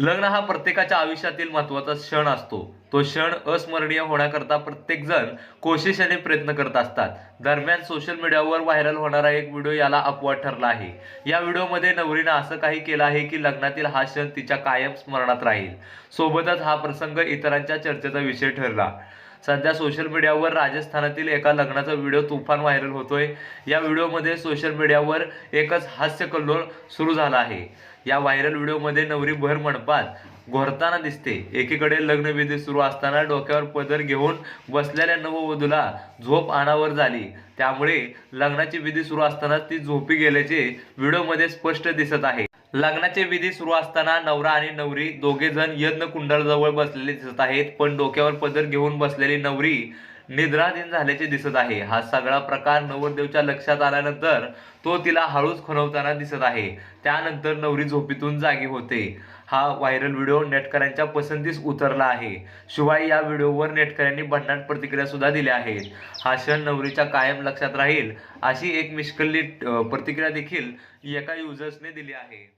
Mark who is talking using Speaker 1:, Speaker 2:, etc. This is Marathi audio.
Speaker 1: लग्न हा प्रत्येकाच्या आयुष्यातील महत्त्वाचा क्षण असतो. तो क्षण अस्मरणीय होण्याकरता प्रत्येकजण कोशिशेने प्रयत्न करत असतात. दरम्यान सोशल मीडियावर व्हायरल होणारा एक व्हिडिओ याला अपवाद ठरला आहे. या व्हिडिओमध्ये नवरीनं असं काही केलं आहे की लग्नातील हा क्षण तिच्या कायम स्मरणात राहील. सोबतच हा प्रसंग इतरांच्या चर्चेचा विषय ठरला. सध्या सोशल मीडियावर राजस्थानातील एका लग्नाचा व्हिडिओ तुफान व्हायरल होतोय. या व्हिडिओमध्ये सोशल मीडियावर एकच हास्य कल्लोळ सुरू झाला आहे. या व्हायरल व्हिडिओमध्ये नवरी भर मंडपात घोरताना दिसते. एकीकडे लग्नविधी सुरू असताना डोक्यावर पदर घेऊन बसलेल्या नववधूला झोप अनावर झाली. त्यामुळे लग्नाची विधी सुरू असताना ती झोपी गेल्याचे व्हिडिओमध्ये स्पष्ट दिसत आहे. लग्नाचे विधी सुरू असताना नवरा आणि नवरी दोघे जण यज्ञ कुंडाजवळ बसलेले दिसत आहेत पण डोक्यावर पदर घेऊन बसलेली नवरी निद्राधीन झाल्याचे दिसत आहे. हा सगळा प्रकार नवरदेवच्या लक्षात आल्यानंतर तो तिला हळूच खुणवताना दिसत आहे. त्यानंतर नवरी झोपीतून जागी होते. हा व्हायरल व्हिडिओ नेटकऱ्यांच्या पसंतीस उतरला आहे. शिवाय या व्हिडिओवर नेटकऱ्यांनी भन्नाट प्रतिक्रिया सुद्धा दिल्या आहेत. हा क्षण नवरीच्या कायम लक्षात राहील अशी एक मिश्कल्ली प्रतिक्रिया देखील एका युजर्सने दिली आहे.